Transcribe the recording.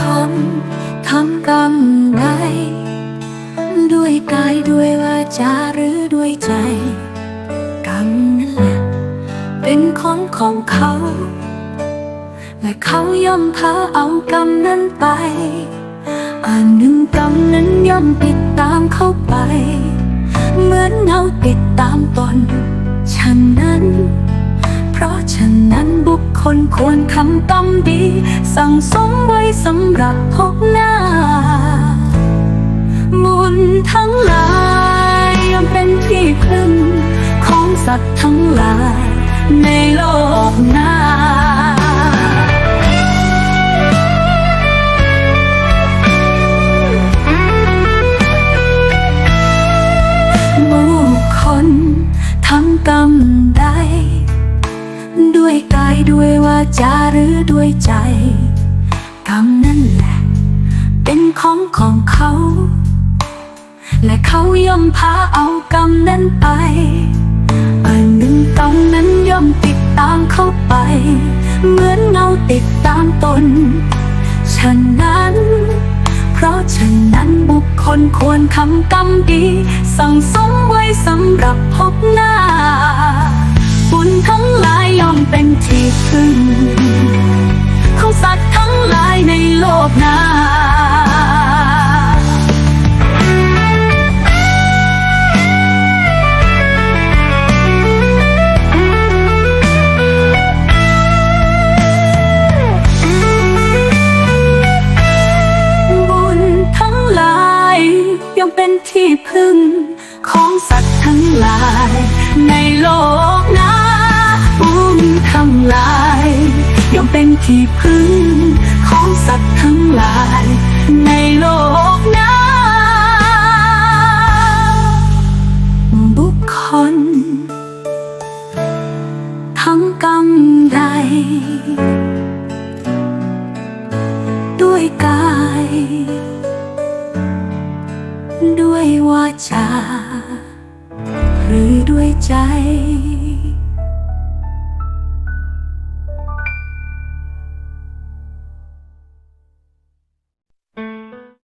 คำทำกรรมใดด้วยกายด้วยวาจาหรือด้วยใจ กรรมนั่นแหละเป็นของของเขา และเขาย่อมพาเอากรรมนั้นไปอันหนึ่งกรรมนั้นย่อมติดตามเข้าไป เหมือนเงาติดตามตนฉันนั้น เพราะฉันะนั้นควรทำกรรมดี สั่งสมไว้สำหรับพบหน้า บุญทั้งหลายย่อมเป็นที่พึ่งของสัตว์ทั้งหลาย ในโลกหน้าบุคคล ด้วยกายด้วยวาจาหรือด้วยใจกรรมนั่นแหละ เป็นของของเขา และเขาย่อมพาเอากรรมนั้นไปอันหนึ่งกรรมนั้นย่อมติดตามเข้าไป เหมือนเงาติดตามตน ฉะนั้น เพราะฉะนั้นบุคคลควรทำกรรมดี สั่งสมไว้สำหรับพบหน้า บุญทั้งหลายย่อมเป็นที่พึ่งของสัตว์ทั้งหลายในโลกน้าบุญทั้งหลายย่อมเป็นที่พึ่งของสัตว์ทั้งหลายในโลก ที่พึ่งของสัตว์ทั้งหลาย ในโลกหน้าบุคคล ทั้งกรรมใด ด้วยกาย ด้วยวาจา หรือด้วยใจ